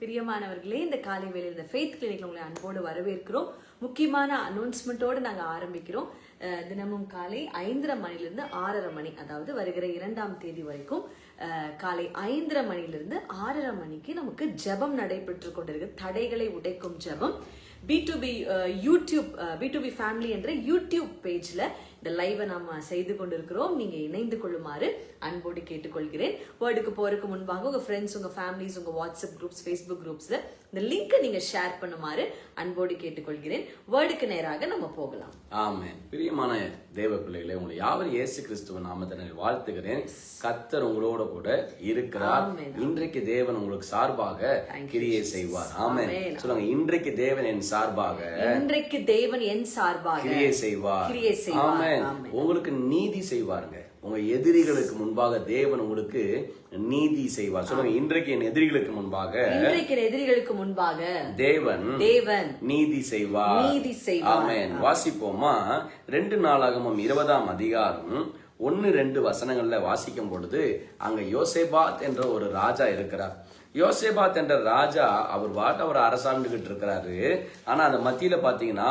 பிரியமானவர்களே இந்த காலை வேளையில் இந்த ஃபெய்த் கிளினிக் உங்களை அன்போடு வரவேற்கிறோம். முக்கியமான அனௌன்ஸ்மெண்ட்டோடு நாங்கள் ஆரம்பிக்கிறோம். தினமும் காலை ஐந்தரை மணிலிருந்து ஆறரை மணி அதாவது வருகிற இரண்டாம் தேதி வரைக்கும் காலை ஐந்தரை மணிலிருந்து ஆறரை மணிக்கு நமக்கு ஜெபம் நடைபெற்று கொண்டிருக்கு. தடைகளை உடைக்கும் ஜெபம். B to B YouTube B to B family என்ற யூடியூப் பேஜில் இந்த லைவை நாம செய்து கொண்டிருக்கிறோம். நீங்க இணைந்து கொள்ளுமாறு அன்போடு கேட்டுக்கொள்கிறேன். வேர்டுக்கு போறதுக்கு முன்பாக உங்க ஃப்ரெண்ட்ஸ் உங்க ஃபேமிலிஸ் உங்க வாட்ஸ்அப் குரூப்ஸ் ஃபேஸ்புக் குரூப்ஸ்ல இந்த லிங்கை நீங்க ஷேர் பண்ணுமாறு அன்போடு கேட்டுக்கொள்கிறேன். வேர்டுக்கு நேராக நம்ம போகலாம். ஆமென். பிரியமான தேவ பிள்ளைகளே உங்களை யாவர் இயேசு கிறிஸ்துவ நாமத்தினை வாழ்த்துகிறேன். கத்தர் உங்களோட கூட இருக்கிறார். இன்றைக்கு தேவன் உங்களுக்கு சார்பாக கிரியை செய்வார். ஆமென். சொல்லுங்க இன்றைக்கு தேவன் என் சார்பாக இன்றைக்கு தேவன் என் சார்பாக கிரியை செய்வார். கிரியை செய்வார். உங்களுக்கு நீதி செய்வாருங்க. உங்க எதிரிகளுக்கு முன்பாக தேவன் உங்களுக்கு நீதி செய்வார். சொல்லுங்க இன்றைக்கு என் எதிரிகளுக்கு முன்பாக இன்றைக்கு எதிரிகளுக்கு முன்பாக தேவன் தேவன் நீதி செய்வார். நீதி செய்வார். ஆமென். வாசிப்போமா? ரெண்டு நாளாகமும் இருபதாம் அதிகாரம் ஒன்னு ரெண்டு வசனங்கள்ல வாசிக்கும் பொழுது அங்க யோசேபாத் என்ற ஒரு ராஜா இருக்கிறார். யோசேபாத் என்ற ராஜா அவர் வாட்ட அவர் அரசாண்டுகிட்டு இருக்கிறாரு. ஆனா அந்த மத்தியில பாத்தீங்கன்னா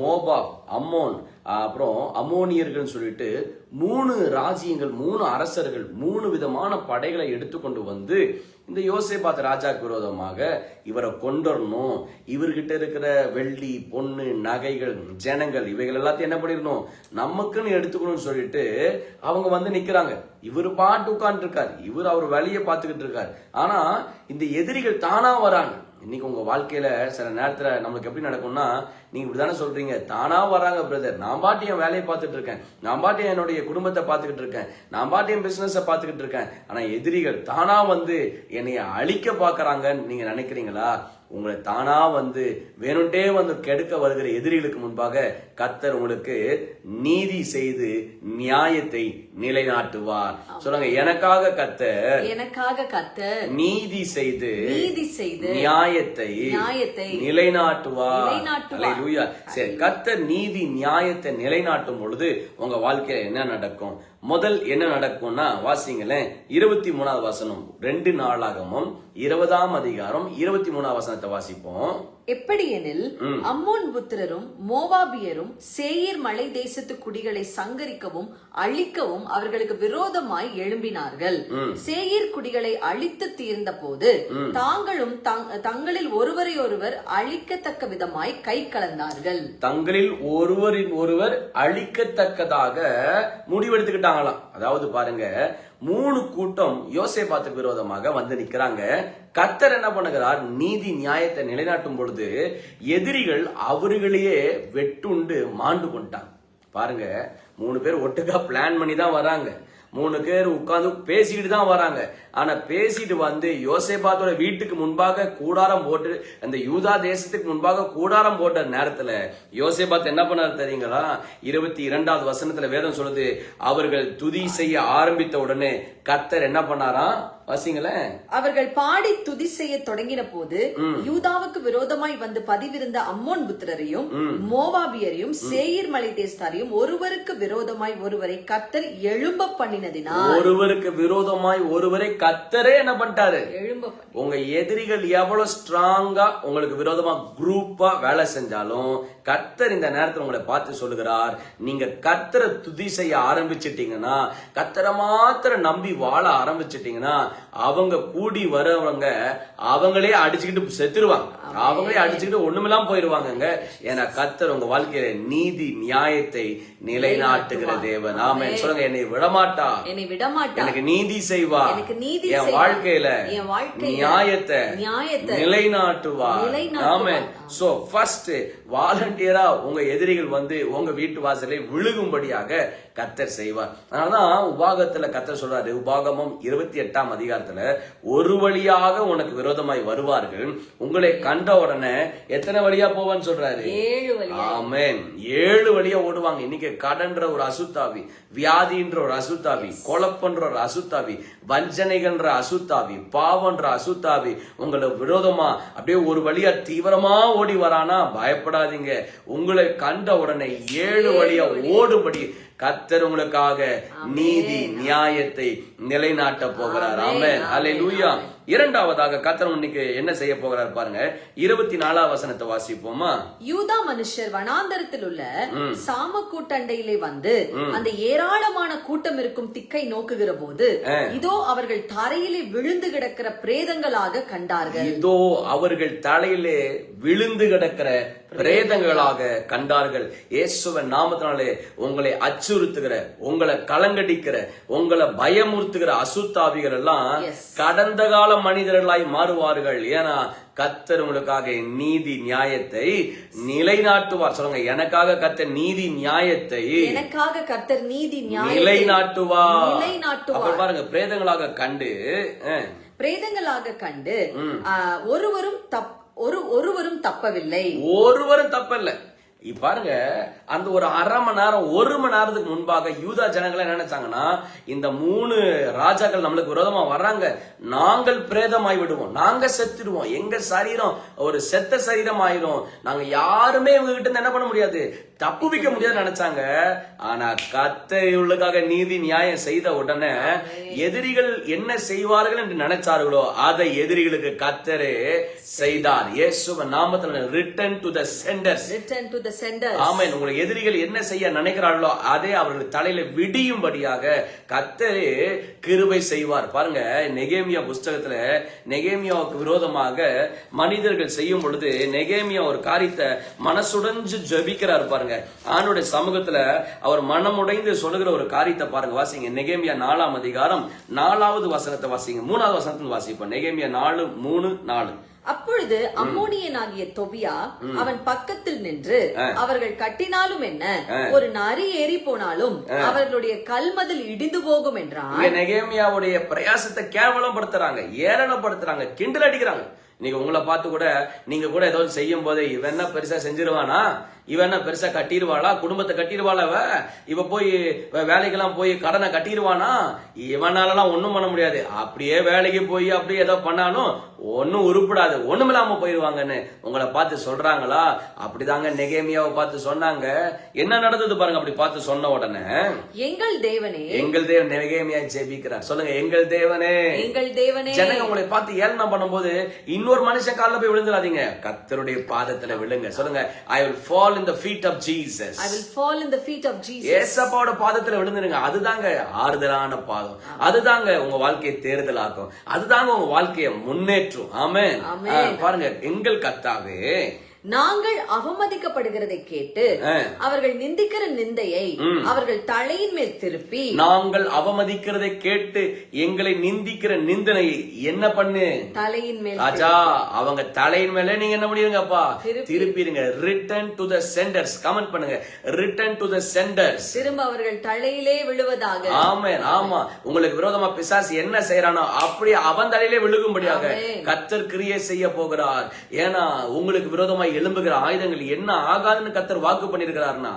மோபாப் அம்மோன் அப்புறம் அமோனியர்கள் சொல்லிட்டு மூணு ராஜ்யங்கள் மூணு அரசர்கள் மூணு விதமான படைகளை எடுத்துக்கொண்டு வந்து இந்த யோசேபாத் ராஜாக்கு விரோதமாக இவரை கொண்டுடணும் இவர்கிட்ட இருக்கிற வெள்ளி பொண்ணு நகைகள் ஜனங்கள் இவைகள் எல்லாத்தையும் என்ன பண்ணிடணும் நமக்குன்னு எடுத்துக்கணும்னு சொல்லிட்டு அவங்க வந்து நிக்கிறாங்க. இவர் பாட்டு உட்காந்துருக்கார் இவர் அவர் வழியை பார்த்துக்கிட்டு இருக்கார். ஆனா இந்த எதிரிகள் தானா வராங்க. இன்னைக்கு உங்க வாழ்க்கையில சில நேரத்துல நம்மளுக்கு எப்படி நடக்கும்னா நீங்க இப்படிதானே சொல்றீங்க. தானா வராங்க பிரதர் நான் பாட்டி என் வேலையை பார்த்துட்டு இருக்கேன். நான் பாட்டி என்னுடைய குடும்பத்தை பார்த்துக்கிட்டு இருக்கேன். நான் பாட்டி என் பிசினஸை பார்த்துக்கிட்டு இருக்கேன். ஆனா எதிரிகள் தானா வந்து என்னைய அழிக்க பாக்குறாங்கன்னு நீங்க நினைக்கிறீங்களா? உங்களை தானா வந்து வேணும்ட்டே வந்து கெடுக்க வருகிற எதிரிகளுக்கு முன்பாக கத்தர் உங்களுக்கு நீதி செய்து நியாயத்தை நிலைநாட்டுவார். சொல்லுங்க எனக்காக கத்தர் எனக்காக கத்தர் நீதி செய்து நீதி செய்து நியாயத்தை நியாயத்தை நிலைநாட்டுவார். சரி கர்த்தர் நீதி நியாயத்தை நிலைநாட்டும் பொழுது உங்க வாழ்க்கையில என்ன நடக்கும்? முதல் என்ன நடக்கும்னா வாசிங்களேன் இருபத்தி மூணாவது வசனம் ரெண்டு நாளாகமும் இருபதாம் அதிகாரம் இருபத்தி மூணாவது வசனத்தை வாசிப்போம். எப்படியெனில் அம்மோன் புத்திரரும் மோவாபியரும் சேயீர் மலை தேசத்து குடிகளை சங்கரிக்கவும் அழிக்கவும் அவர்களுக்கு விரோதமாய் எழும்பினார்கள். சேயீர் குடிகளை அழித்து தீர்ந்த போது தாங்களும் தங்- தங்களில் ஒருவரை ஒருவர் அழிக்கத்தக்க விதமாய் கை கலந்தார்கள். தங்களில் ஒருவரின் ஒருவர் அழிக்கத்தக்கதாக முடிவெடுத்துக்கிட்டாங்களாம் அதாவது பாருங்க மூணு கூட்டம் யோசேபாத்துக்கு விரோதமாக வந்து நிக்கிறாங்க. கத்தர் என்ன பண்ணுகிறார்? நீதி நியாயத்தை நிலைநாட்டும் பொழுது எதிரிகள் அவர்களையே வெட்டுண்டு மாண்டு கொண்டாங்க. பாருங்க மூணு பேர் ஒட்டுக்கா பிளான் பண்ணி தான் வராங்க. மூணு பேர் உட்காந்து பேசிக்கிட்டு தான் வராங்க. ஆனா பேசிட்டு வந்து யோசேபாத்தோட வீட்டுக்கு முன்பாக கூடாரம் போட்டு அந்த யூதா தேசத்துக்கு முன்பாக கூடாரம் போட்ட நேரத்துல யோசேபாத் என்ன பண்ணார் தெரியுங்களா? இருபத்தி இரண்டாவது வசனத்துல வேதம் சொல்லுது அவர்கள் துதி செய்ய ஆரம்பித்த உடனே கத்தர் என்ன பண்ணாராம்? வாசிங்களேன் அவர்கள் பாடி துதி செய்ய தொடங்கின போது யூதாவுக்கு விரோதமாய் வந்து பதிவிருந்த அம்மோன் புத்திரரையும் மோவாபியரையும் சேயீர் மலை தேசத்தாரையும் ஒருவருக்கு விரோதமாய் ஒருவரை கத்தர் எழும்ப பண்ணினதினால் ஒருவருக்கு விரோதமாய் ஒருவரை கத்தரே என்ன பண்ணிட்டாரு? எழும்ப உங்க எதிரிகள் எவ்வளவு ஸ்ட்ராங்கா உங்களுக்கு விரோதமா குரூப்பா வேலை செஞ்சாலும் கர்த்தர் இந்த நேரத்துல உங்களை பார்த்து சொல்லுகிறார். நீங்க கர்த்தரை துதி செய்ய ஆரம்பிச்சிட்டீங்கன்னா கர்த்தரை மாத்திரம் நம்பி வாழ ஆரம்பிச்சிட்டீங்கன்னா அவங்க கூடி வரவங்க அவங்களே அடிச்சுக்கிட்டு செத்துருவாங்க. அவங்களே அடிச்சுக்கிட்டு ஒண்ணுமில்லாம போயிருவாங்கங்க ஏன்னா கர்த்தர் உங்க வாழ்க்கையில நீதி நியாயத்தை நிலைநாட்டுகிற தேவன். ஆமே சொல்லுங்க என்னை விடமாட்டா? என்னை விடமாட்டார் எனக்கு நீதி செய்வா. எனக்கு நீதி என். வாழ்க்கையில நியாயத்தை நியாயத்தை நிலைநாட்டுவார். நிலைநாட்டுவார். சோ ஃபர்ஸ்ட் வாலண்டியரா உங்க எதிரிகள் வந்து உங்க வீட்டு வாசலை விழுகும்படியாக கத்தர் செய்வார். அதனாலதான் உபாகத்துல கத்தர் சொல்றாரு உபாகமம் இருபத்தி எட்டாம் அதிகாரத்துல ஒரு வழியாக உனக்கு விரோதமாய் வருவார்கள். உங்களை கண்ட உடனே எத்தனை வழியா போவான்னு சொல்றாரு? ஆமென். ஏழு வழியா ஓடுவாங்க. இன்னைக்கு கடன்ற ஒரு அசுத்தாவி வியாதின்ற ஒரு அசுத்தாவி கொலப்பன்ற ஒரு அசுத்தாவி வஞ்சனைகள்ன்ற அசுத்தாவி பாவன்ற அசுத்தாவி உங்களை விரோதமா அப்படியே ஒரு வழியா தீவிரமா ஓடி வரானா? பயப்படாதீங்க. உங்களை கண்ட உடனே ஏழு வழியா ஓடும்படி கத்தர் உங்களுக்காக நீதி நியாயத்தை நிலைநாட்ட போகிறார். ஆமென். அல்லேலூயா இரண்டாவதாக கத்தர் இன்னைக்கு என்ன செய்ய போகிறார் பாருங்க. இருபத்தி நாலாம் வசனத்தை வாசிப்போமா? யூதா மனுஷர் வனாந்தரத்தில் உள்ள சாம கூட்டண்டையிலே வந்து அந்த ஏராளமான கூட்டம் இருக்கும் திக்கை நோக்குகிற போது இதோ அவர்கள் தரையிலே விழுந்து கிடக்கிற பிரேதங்களாக கண்டார்கள். இதோ அவர்கள் தலையிலே விழுந்து கிடக்கிற பிரேதங்களாக கண்டார்கள். இயேசுவன் நாமத்தினாலே உங்களை அச்சுறுத்துகிற உங்களை கலங்கடிக்கிற உங்களை பயமுறுத்துகிற அசுத்தாவிகள் எல்லாம். கடந்த கால மனிதர்களாய் மாறுவார்கள். ஏன்னா கத்தர் உங்களுக்காக நீதி நியாயத்தை நிலைநாட்டுவார். சொல்லுங்க எனக்காக கத்தர் நீதி நியாயத்தை எனக்காக கர்த்தர் நீதி நிலைநாட்டுவார். நிலைநாட்டுவார். பாருங்க பிரேதங்களாக கண்டு பிரேதங்களாக கண்டு ஒருவரும் தப் ஒரு ஒருவரும் தப்பவில்லை. ஒருவரும் தப்பில்ல. பாருங்க அந்த ஒரு அரை மணி நேரம் ஒரு மணி நேரத்துக்கு முன்பாக யூதா ஜனங்கள் என்ன நினைச்சாங்கன்னா இந்த மூணு ராஜாக்கள் நம்மளுக்கு விரோதமா வர்றாங்க. நாங்கள் பிரேதமாய் விடுவோம். நாங்க செத்துடுவோம். எங்க சரீரம் ஒரு செத்த சரீரம் ஆயிரும் நாங்க யாருமே இவங்க கிட்ட என்ன பண்ண முடியாது? தப்பு வைக்க முடியாது நினைச்சாங்க. ஆனா கத்த இவளுக்காக நீதி நியாயம் செய்த உடனே எதிரிகள் என்ன செய்வார்கள் என்று நினைச்சார்களோ அதை எதிரிகளுக்கு கத்தரே செய்தார். இயேசுவ நாமத்துல return to the centres return to the centre ஆமென். உங்களை எதிரிகள் என்ன செய்ய நினைக்கிறார்களோ அதே அவர்கள் தலையில விடியும்படியாக கத்தரே கிருபை செய்வார். பாருங்க நெகேமியா புஸ்தகத்துல நெகேமியாவுக்கு விரோதமாக மனிதர்கள் செய்யும் பொழுது நெகேமியா ஒரு காரியத்தை மனசுடைஞ்சு ஜபிக்கிறார் பாருங்க. ஆணுடைய சமூகத்துல அவர் மனமுடைந்து சொல்லுகிற ஒரு காரியத்தை பாருங்க வாசிங்க. நெகேமியா நாலாம் அதிகாரம் நாலாவது வசனத்தை வாசிங்க. மூணாவது வசனத்துல வாசிப்போம். நெகேமியா நாலு மூணு நாலு. அப்பொழுது அம்மோனியனாகிய தொபியா அவன் பக்கத்தில் நின்று அவர்கள் கட்டினாலும் என்ன ஒரு நரி ஏறி போனாலும் அவர்களுடைய கல்மதில் இடிந்து போகும் என்றான். நெகேமியாவுடைய பிரயாசத்தை கேவலப்படுத்துறாங்க ஏளனப்படுத்துறாங்க கிண்டல் அடிக்கிறாங்க. இன்னைக்கு உங்களை பார்த்து கூட நீங்க கூட ஏதோ செய்யும் போது இவன் என்ன பெருசா செஞ்சிருவானா? இவன் என்ன பெருசா கட்டிடுவாளா குடும்பத்தை கட்டிடுவாளா இவ? போய் வேலைக்கெல்லாம் போய் கடனை கட்டிடுவானா இவனாலலாம் ஒண்ணும் பண்ண முடியாது. அப்படியே வேலைக்கு போய் அப்படியே ஏதோ பண்ணாலும் ஒண்ணும் உருப்படாது. ஒண்ணுமில்லாம போயிருவாங்கன்னு உங்களை பார்த்து சொல்றாங்களா? அப்படிதாங்க நெகேமியாவை பார்த்து சொன்னாங்க. என்ன நடந்தது பாருங்க அப்படி பார்த்து சொன்ன உடனே. எங்கள் தேவனே. எங்கள் தேவன் நெகேமியா ஜெபிக்கிறார். சொல்லுங்க எங்கள் தேவனே. எங்கள் தேவனே. ஜனங்க உங்களை பார்த்து ஏளனம் பண்ணும்போது இன்னொரு மனுஷன் கால்ல போய் விழுந்துடாதீங்க. கர்த்தருடைய பாதத்துல விழுங்க. சொல்லுங்க I will fall in the feet of Jesus I will fall in the feet of Jesus. ஏசப்பாவோட பாதத்துல விழுந்துருங்க. அதுதாங்க ஆறுதலான பாதம். அதுதாங்க உங்க வாழ்க்கையை தேர்தலாக்கும் அதுதாங்க உங்க வாழ்க்கையை முன்னேற்றும். ஆமென். பாருங்க எங்கள் கத்தாவே நாங்கள் அவமதிக்கப்படுகிறதை கேட்டு. அவர்கள் நிந்திக்கிற நிந்தையை அவர்கள் தலையின் மேல் திருப்பி நாங்கள் அவமதிக்கிறதை கேட்டு எங்களை நிந்திக்கிற நிந்தனையை என்ன பண்ணு? தலையின் மேல் ராஜா அவங்க தலையின் மேல நீங்க என்ன பண்ணிருங்கப்பா? திருப்பி. திருப்பிடுங்க. Return to the centres comment பண்ணுங்க. ரிட்டர்ன் டு த சென்டர்ஸ் திரும்ப அவர்கள் தலையிலே விழுவதாக. ஆமென் ஆமா. உங்களுக்கு விரோதமா பிசாசு என்ன செய்யறானோ அப்படியே அவன் தலையிலே விழுகும்படியாக. கத்தர் கிரியை செய்ய போகிறார். ஏன்னா உங்களுக்கு விரோதமா எழும்புகிற ஆயுதங்கள் என்ன ஆகாதுன்னு கத்தர் வாக்கு பண்ணிருக்கிறார்னா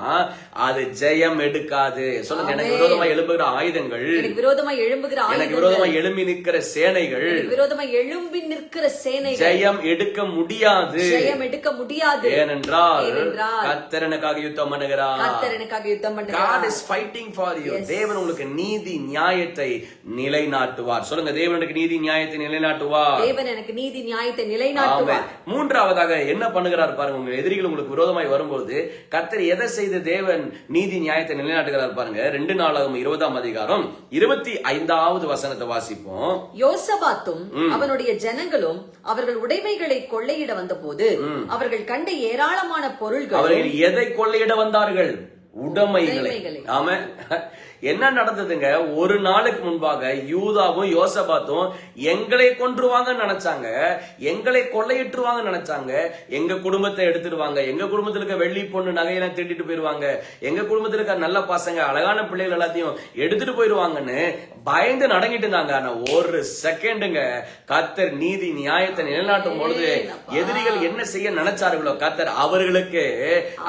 அது ஜெயம் எடுக்காது. சொல்லுங்க எனக்கு விரோதமா எழும்புகிற ஆயுதங்கள் எனக்கு விரோதமா எழும்புகிற எனக்கு விரோதமா எழும்பி நிற்கிற சேனைகள் விரோதமா எழும்பி நிற்கிற சேனைகள். ஜெயம் எடுக்க முடியாது. ஜெயம் எடுக்க முடியாது. ஏனென்றால் கத்தர் எனக்காக யுத்தம் பண்ணுகிறார். கர்த்தர் எனக்காக யுத்தம் God பண்ணுகிறார் is fighting for you. தேவன் உங்களுக்கு நீதி நியாயத்தை நிலைநாட்டுவார். சொல்லுங்க தேவன் எனக்கு நீதி நியாயத்தை நிலைநாட்டுவார். தேவன் எனக்கு நீதி நியாயத்தை நிலைநாட்டுவார். மூன்றாவதாக என்ன பண்ணுகிறார் பாருங்க உங்க எதிரிகள் உங்களுக்கு விரோதமாய் வரும்போது கர்த்தர் எதை செய்து தேவன் நீதி நியாயத்தை நிலைநாட்டுகிறார் பாருங்க ரெண்டு நாளாகும் இருபதாம் அதிகாரம் இருபத்தி ஐந்தாவது வசனத்தை வாசிப்போம். யோசபாத்தும் அவனுடைய ஜனங்களும் அவர்கள் உடைமைகளை கொள்ளையிட வந்தபோது அவர்கள் கண்ட ஏராளமான பொருள்கள் அவர்கள் எதை கொள்ளையிட வந்தார்கள்? உடைமைகளை. ஆமா என்ன நடந்ததுங்க? ஒரு நாளுக்கு முன்பாக யூதாவும் யோசபாத்தும் எங்களை கொன்றுவாங்கன்னு நினைச்சாங்க. எங்களை கொள்ளையிட்டுருவாங்கன்னு நினைச்சாங்க. எங்க குடும்பத்தை எடுத்துடுவாங்க. எங்க குடும்பத்துல இருக்க வெள்ளி பொண்ணு நகையெல்லாம் திருடிட்டு போயிருவாங்க. எங்க குடும்பத்துல இருக்க நல்ல பசங்க அழகான பிள்ளைகள் எல்லாத்தையும் எடுத்துட்டு போயிருவாங்கன்னு பயந்து நடங்கிட்டு இருந்தாங்க. ஆனா ஒரு செகண்டுங்க கத்தர் நீதி நியாயத்தை நிலைநாட்டும் பொழுது எதிரிகள் என்ன செய்ய நினைச்சார்களோ கத்தர் அவர்களுக்கு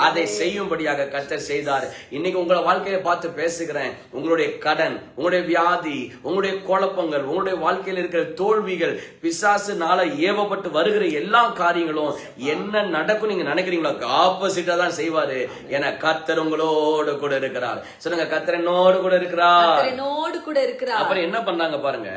அதை செய்யும்படியாக கத்தர் செய்தார். இன்னைக்கு உங்களை வாழ்க்கையை பார்த்து பேசுகிறேன். உங்களுடைய கடன் உங்களுடைய வியாதி உங்களுடைய குழப்பங்கள் உங்களுடைய வாழ்க்கையில் இருக்கிற தோல்விகள் பிசாசுனால ஏவப்பட்டு வருகிற எல்லா காரியங்களும் என்ன நடக்கும் நீங்க நினைக்கிறீங்களோ ஆப்போசிட்டா தான் செய்வாரு. என கத்தர் உங்களோடு கூட இருக்கிறார். சொல்லுங்க கத்தர் என்னோடு கூட இருக்கிறார். என்னோடு கூட இருக்கிறார். அப்புறம் என்ன பண்ணாங்க பாருங்க?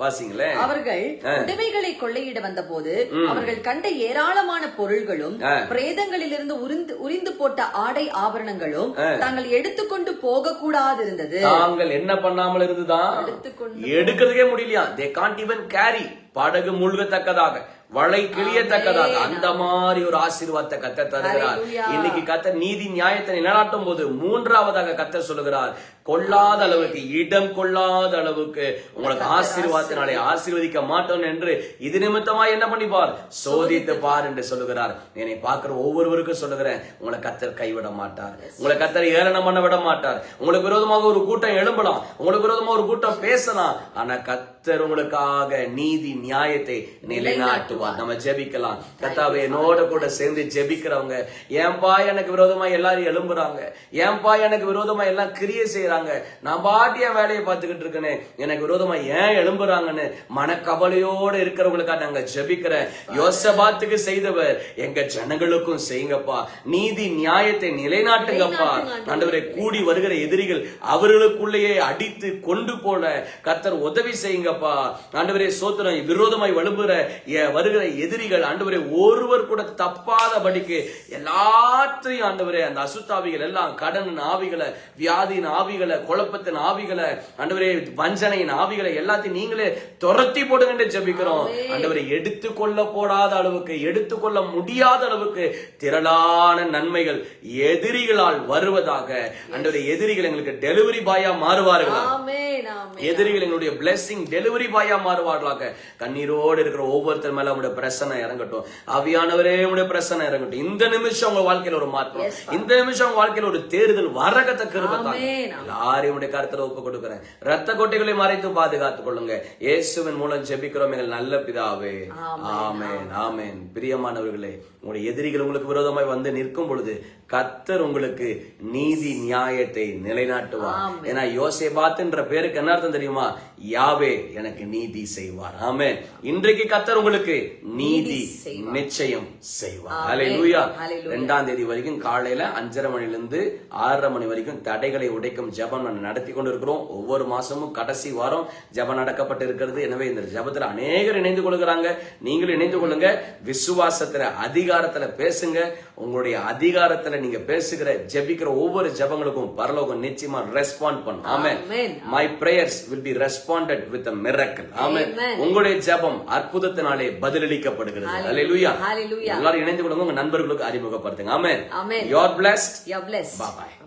வாசிங்களேன் அவர்கள் உடைமைகளை கொள்ளையிட வந்தபோது அவர்கள் கண்ட ஏராளமான பொருள்களும் பிரேதங்களிலிருந்து உரிந்து உரிந்து போட்ட ஆடை ஆபரணங்களும் தாங்கள் எடுத்துக்கொண்டு போக கூடாதிருந்தது தாங்கள் என்ன பண்ணாமல் இருந்துதான்? எடுத்துக்கொண்டு எடுக்கிறதுக்கே முடியலையா? தே காண்ட் ஈவன் கேரி படகு மூழ்கத்தக்கதாக வளை கிளியத்தக்கதாக. அந்த மாதிரி ஒரு ஆசீர்வாதத்தை கத்த தருகிறார். இன்னைக்கு கத்த நீதி நியாயத்தை நிலநாட்டும் போது மூன்றாவதாக கத்த சொல்லுகிறார். கொள்ளாத அளவுக்கு இடம் கொள்ளாத அளவுக்கு உங்களுக்கு ஆசீர்வாதத்தினாலே ஆசீர்வதிக்க மாட்டோம் என்று இது நிமித்தமா என்ன பண்ணிப்பார்? சோதித்து பார் என்று சொல்லுகிறார். என்னை பார்க்கிற ஒவ்வொருவருக்கும் சொல்லுகிறேன் உங்களை கத்தர் கைவிட மாட்டார். உங்களை கத்தர் ஏளனம் பண்ண விட மாட்டார். உங்களுக்கு விரோதமாக ஒரு கூட்டம் எழும்பலாம். உங்களுக்கு விரோதமா ஒரு கூட்டம் பேசலாம். ஆனா கத்தர் உங்களுக்காக நீதி நியாயத்தை நிலைநாட்டுவார். நம்ம ஜெபிக்கலாம். கத்தாவே என்னோட கூட சேர்ந்து ஜெபிக்கிறவங்க ஏன்பா எனக்கு விரோதமா எல்லாரும் எழும்புறாங்க? ஏன்பா எனக்கு விரோதமா எல்லாம் கிரியை செய்யறாங்க நான் பாட்டி என் வேலையை பார்த்துக்கிட்டு இருக்கேனே. எனக்கு விரோதமா ஏன் எழும்புறாங்கன்னு மனக்கவலையோட இருக்கிறவங்களுக்காக நாங்க ஜெபிக்கிறேன். யோசபாத்துக்கு செய்தவர் எங்க ஜனங்களுக்கும் செய்யுங்கப்பா. நீதி நியாயத்தை நிலைநாட்டுங்கப்பா. ஆண்டவரை கூடி வருகிற எதிரிகள் அவர்களுக்குள்ளேயே அடித்து கொண்டு போல கத்தர் உதவி செய்யுங்கப்பா. ஆண்டவரே சோத்திரம் விரோதமாய் வலும்புற எ- வருகிற எதிரிகள் ஆண்டவரே ஒருவர் கூட தப்பாதபடிக்கு எல்லாத்தையும் ஆண்டவரே அந்த அசுத்தாவிகள் எல்லாம் கடன் ஆவிகளை வியாதியின் ஆவிகளை குழப்பத்தின் ஆவிகளை ஆண்டவரே வஞ்சனையின் ஆவிகளை எல்லாத்தையும் நீங்களே துரத்தி போடுங்க என்று ஜெபிக்கிறோம். ஆண்டவரை எடுத்துக்கொள்ள போடாத அளவுக்கு எடுத்துக்கொள்ள முடியாத அளவுக்கு திரளான நன்மைகள் எதிரிகளால் வருவதாக. ஆண்டவரே எதிரிகள் எங்களுக்கு டெலிவரி பாயா மாறுவார்கள்? எதிரிகள் எங்களுடைய blessing டெலிவரி பாயா மாறுவார்களாக. கண்ணீரோடு இருக்கிற ஒவ்வொருத்தர் மேல உங்களுடைய பிரசனை இறங்கட்டும். ஆவியானவரே உங்களுடைய பிரசனை இறங்கட்டும். இந்த நிமிஷம் உங்க வாழ்க்கையில ஒரு மாற்றம். இந்த நிமிஷம் உங்க வாழ்க்கையில ஒரு தேர்தல் வரகத்த கிருபத்தான். எல்லாரையும் உடைய கருத்துல ஒப்பு கொடுக்கிறேன். ரத்த கொட்டைகளை மறைத்து பாதுகாத்துக் கொள்ளுங்க. இயேசுவின் மூலம் ஜெபிக்கிறோம் எங்கள் நல்ல பிதாவே. ஆமென். ஆமென். பிரியமானவர்களே உங்களுடைய எதிரிகள் உங்களுக்கு விரோதமாய் வந்து நிற்கும் பொழுது கத்தர் உங்களுக்கு நீதி நியாயத்தை நிலைநாட்டுவார். ஏன்னா யோசேபாத்ன்ற பேருக்கு என்ன அர்த்தம் தெரியுமா? யாவே எனக்கு நீதி செய்வார். ஆமென். இன்றைக்கு கத்தர் உங்களுக்கு நீதி நிச்சயம் செய்வார். ஹalleluya. Hallelujah. ரெண்டாம் தேதி வரைக்கும் காலையில அஞ்சரை மணில இருந்து ஆறரை மணி வரைக்கும் தடைகளை உடைக்கும் ஜெபம் நடத்தி கொண்டு இருக்கிறோம் ஒவ்வொரு மாசமும் கடைசி வாரம் ஜெபம் நடக்கப்பட்டு இருக்கிறது. எனவே இந்த ஜெபத்துல அநேகர் இணைந்து கொள்கிறாங்க. நீங்களும் இணைந்து கொள்ளுங்க. விசுவாசத்துல அதிகாரத்துல பேசுங்க. உங்களுடைய அதிகாரத்துல நீங்க பேசுகிற ஜெபிக்கிற ஒவ்வொரு ஜெபங்களுக்கும் பரலோகம் நிச்சயமா ரெஸ்பாண்ட் பண்ணும். Amen. My prayers will be responded with miracle. ஆமென் Amen. உங்களுடைய ஜெபம் அற்புதத்தினாலே பதிலளிக்கப்படுகிறது. ஹalleluya. எல்லாரும் இணைந்து கொள்ளுங்க. உங்க நண்பர்களுக்கு அறிமுகப்படுத்துங்க. ஆமென் Amen. you are blessed. You're blessed. bye bye